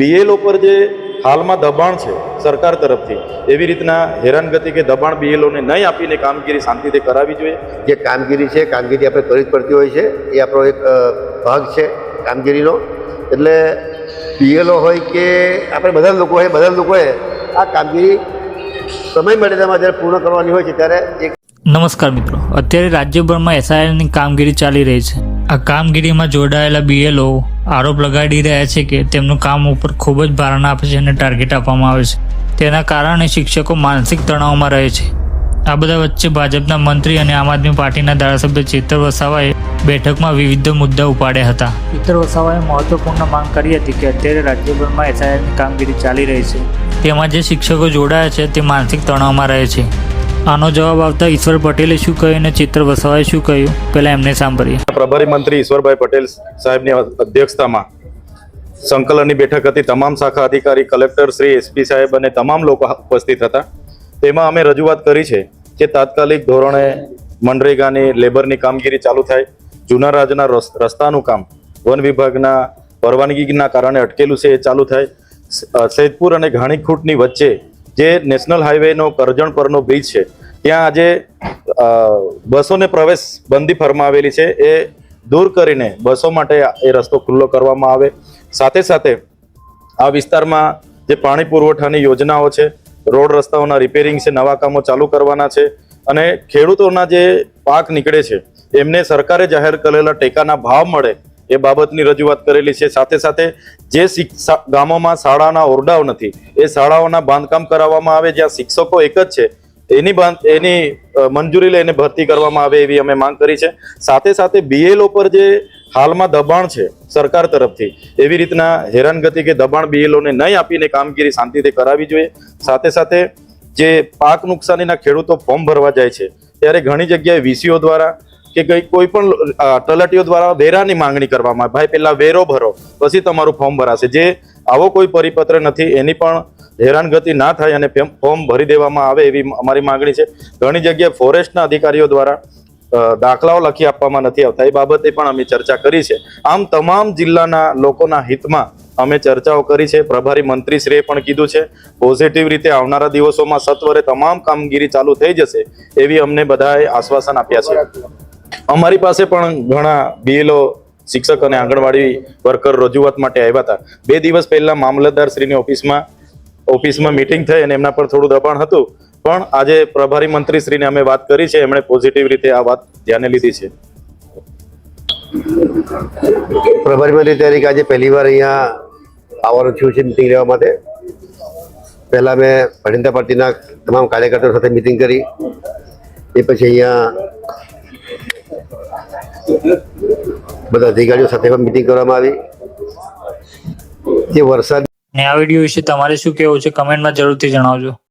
BLO પર જે હાલમાં દબાણ છે સરકાર તરફથી એવી રીતના હેરાનગતિ કે દબાણ બીએલઓને નહીં આપીને કામગીરી શાંતિથી કરાવી જોઈએ? જે કામગીરી છે કામગીરી આપણે કરવી જ પડતી હોય છે. એ આપણો એક ભાગ છે કામગીરીનો. એટલે બીએલઓ હોય કે આપણે બધા લોકો હોય બધા લોકોએ આ કામગીરી સમય મર્યાદામાં જ્યારે પૂર્ણ કરવાની હોય છે ત્યારે એક નમસ્કાર મિત્રો. અત્યારે રાજ્યભરમાં એસઆઈઆરની કામગીરી ચાલી રહી છે. આ કામગીરીમાં જોડાયેલા બીએલઓ આરોપ લગાડી રહ્યા છે કે તેમનું કામ ઉપર ખૂબ જ ભારણ આપે છે અને ટાર્ગેટ આપવામાં આવે છે. તેના કારણે શિક્ષકો માનસિક તણાવમાં રહે છે. આ બધા વચ્ચે ભાજપના મંત્રી અને આમ આદમી પાર્ટીના ધારાસભ્ય ચેતર વસાવાએ બેઠકમાં વિવિધ મુદ્દા ઉપાડ્યા હતા. ચેતર વસાવાએ મહત્વપૂર્ણ માંગ કરી હતી કે અત્યારે રાજ્યભરમાં એસઆઈઆરની કામગીરી ચાલી રહી છે. તેમાં જે શિક્ષકો જોડાયા છે તે માનસિક તણાવમાં રહે છે. આનો જવાબ આવતા ઈશ્વર પટેલે શું કહ્યું અને ચિત્ર વસાવાએ શું કહ્યું? પહેલા એમને સાંભળીએ. પ્રભારી મંત્રી ઈશ્વરભાઈ પટેલ સાહેબની અધ્યક્ષતામાં સંકલનની બેઠક હતી. તમામ શાખા અધિકારી, કલેક્ટર શ્રી, એસપી સાહેબ અને તમામ લોકો ઉપસ્થિત હતા. તેમાં અમે રજૂઆત કરી છે કે તાત્કાલિક ધોરણે મનરેગાની, લેબરની કામગીરી ચાલુ થાય. જૂના રાજના રસ- રસ્તાનું કામ, વન વિભાગના પરવાનગીના કારણે અટકેલું છે એ ચાલુ થાય. સૈદપુર અને ઘાણીખૂંટની વચ્ચે જે નેશનલ હાઈવેનો કરજણ પરનો બ્રિજ છે ત્યાં આજે બસોને પ્રવેશ બંધી ફરમાવેલી છે. એ દૂર કરીને બસો માટે એ રસ્તો ખુલ્લો કરવામાં આવે. સાથે સાથે આ વિસ્તારમાં જે પાણી પુરવઠાની યોજનાઓ છે, રોડ રસ્તાઓના રિપેરિંગ છે, નવા કામો ચાલુ કરવાના છે અને ખેડૂતોના જે પાક નીકળે છે, એમને સરકારે જાહેર કરેલા ટેકાના ભાવ મળે એ બાબતની રજૂઆત કરેલી છે. સાથે સાથે જે ગામોમાં શાળાના ઓરડાઓ નથી, એ શાળાઓના બાંધકામ કરાવવામાં આવે, જ્યાં શિક્ષકો એક જ છે એની એની મંજૂરી લઈને ભરતી કરવામાં આવે એવી અમે માંગ કરી છે. સાથે સાથે બીએલઓ પર જે હાલમાં દબાણ છે સરકાર તરફથી, એવી રીતના હેરાનગતિ કે દબાણ બીએલઓને નહીં આપીને કામગીરી શાંતિથી કરાવવી જોઈએ. સાથે સાથે જે પાક નુકસાનીના ખેડૂતો ફોર્મ ભરવા જાય છે, ત્યારે ઘણી જગ્યાએ વીસીઓ દ્વારા કે કઈ કોઈ પણ તલાટીઓ દ્વારા વેરાની માંગણી કરવામાં આવે. ભાઈ પહેલા વેરો ભરો, પછી તમારું ફોર્મ ભરાશે. જે આવો કોઈ પરિપત્ર નથી, એની પણ હેરાનગતિ ના થાય અને ફોર્મ ભરી દેવામાં આવે એવી અમારી માંગણી છે. ઘણી જગ્યાએ ફોરેસ્ટના અધિકારીઓ દ્વારા દાખલાઓ લખી આપવામાં નથી આવતા. એ બાબતે પણ અમે ચર્ચા કરી છે. આમ તમામ જિલ્લાના લોકોના હિતમાં અમે ચર્ચાઓ કરી છે. પ્રભારી મંત્રીશ્રીએ પણ કીધું છે, પોઝિટિવ રીતે આવનારા દિવસોમાં સત્વરે તમામ કામગીરી ચાલુ થઈ જશે. એવી અમને બધાએ આશ્વાસન આપ્યા છે. અમારી પાસે પણ ઘણા બીએલઓ શિક્ષક અને આંગણવાડી વર્કર રજૂઆત માટે આવ્યા હતા. બે દિવસ પહેલા મામલતદાર શ્રીની ઓફિસમાં ઓફિસમાં મિટિંગ થઈ અને એમના પર થોડું દબાણ હતું. પણ આજે પ્રભારી મંત્રી શ્રીને અમે વાત કરી છે, એમણે પોઝિટિવ રીતે આ વાત ધ્યાને લીધી છે. પ્રભારી મંત્રી તરીકે આજે પહેલી વાર અહીંયા આવવાનું થયું છે મિટિંગ લેવા માટે. પહેલાં મેં ભારતીય પાર્ટીના તમામ કાર્યકર્તાઓ સાથે મિટિંગ કરી. એ પછી અહીંયા બધા અધિકારીઓ સાથે પણ મિટિંગ કરવામાં આવી. જે વરસાદ ને આ વીડિયો વિશે તમારે શું કહેવું છે? કમેન્ટમાં જરૂરથી જણાવજો.